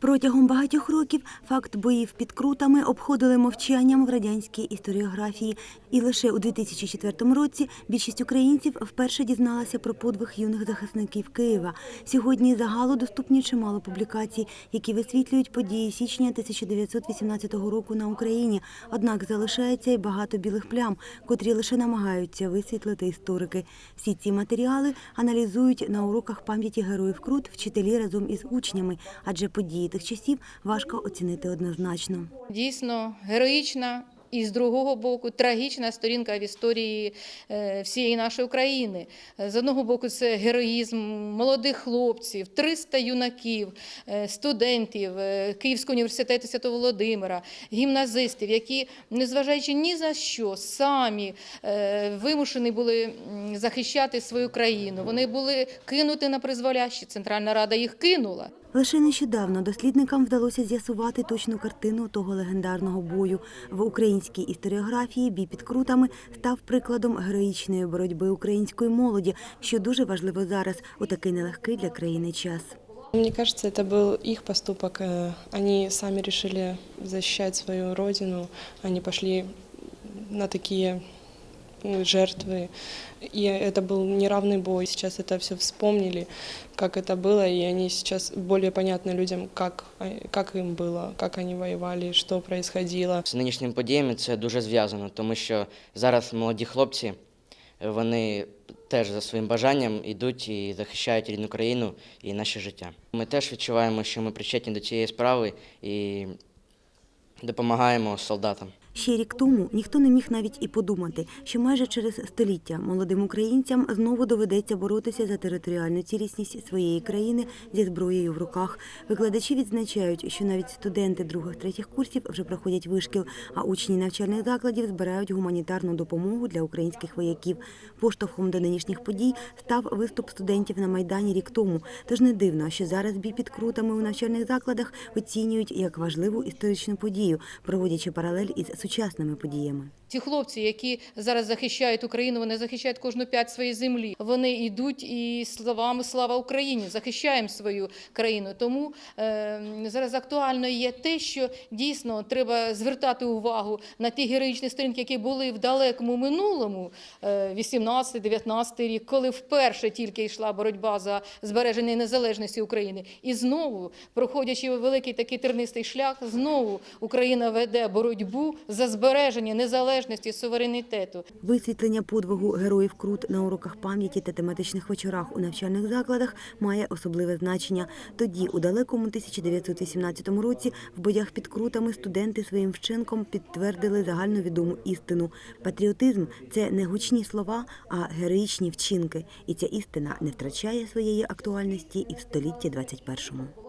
Протягом багатьох років факт боїв під крутами обходили мовчанням в радянській історіографії, і лише у 2004 році більшість українців вперше дізналася про подвиг юних захисників Києва. Сьогодні загалу доступні чимало публікацій, які висвітлюють події січня 1918 року на Україні. Однак залишається і багато білих плям, котрі лише намагаються висвітлити історики. Всі ці матеріали аналізують на уроках пам'яті героїв Крут вчителі разом із учнями, адже події тих часів важко оцінити однозначно. Дійсно героїчна і з другого боку трагічна сторінка в історії е, всієї нашої України. З одного боку, це героїзм молодих хлопців, 300 юнаків, е, студентів е, Київського університету Святого Володимира, гімназистів, які, незважаючи ні за що, самі вимушені були захищати свою країну. Вони були кинуті на призволяще. Центральна Рада їх кинула. Лише нещодавно дослідникам вдалося з'ясувати точну картину того легендарного бою. В українській історіографії бій під крутами став прикладом героїчної боротьби української молоді, що дуже важливо зараз у такий нелегкий для країни час. Мне кажется, это был их поступок. Э, Они сами решили защищать свою родину. Они пошли на такие ну, жертвы. И это был неравный бой. Сейчас это все вспомнили, как это было, и они сейчас более понятно людям, как, э, как им было, как они воевали, что происходило. З нинішніми подіями це дуже зв'язано, тому що зараз молоді хлопці е, вони теж за своїм бажанням йдуть і захищають рідну країну і наше життя. Ми теж відчуваємо, що ми причетні до цієї справи і допомагаємо солдатам. Ще рік тому ніхто не міг навіть і подумати, що майже через століття молодим українцям знову доведеться боротися за територіальну цілісність своєї країни зі зброєю в руках. Викладачі відзначають, що навіть студенти других-третіх курсів вже проходять вишкіл, а учні навчальних закладів збирають гуманітарну допомогу для українських вояків. Поштовхом до нинішніх подій став виступ студентів на майдані рік тому. Тож не дивно, що зараз бій під крутами у навчальних закладах оцінюють як важливу історичну подію, проводячи паралель із сучасними подіями. Ті хлопці, які зараз захищають Україну, вони захищають кожну п'ять своєї землі. Вони йдуть і словами слава Україні, захищаємо свою країну. Тому е, зараз актуально є те, що дійсно треба звертати увагу на ті героїчні сторінки, які були в далекому минулому, е, 18-19 рік, коли вперше тільки йшла боротьба за збереження незалежності України. І знову, проходячи великий такий тернистий шлях, знову Україна веде боротьбу за збереження незалежності суверенітету. Висвітлення подвигу героїв Крут на уроках пам'яті та тематичних вечорах у навчальних закладах має особливе значення. Тоді, у далекому 1918 році, в боях під крутами студенти своїм вчинком підтвердили загальновідому істину. Патріотизм це не гучні слова, а героїчні вчинки. І ця істина не втрачає своєї актуальності і в столітті 21-му.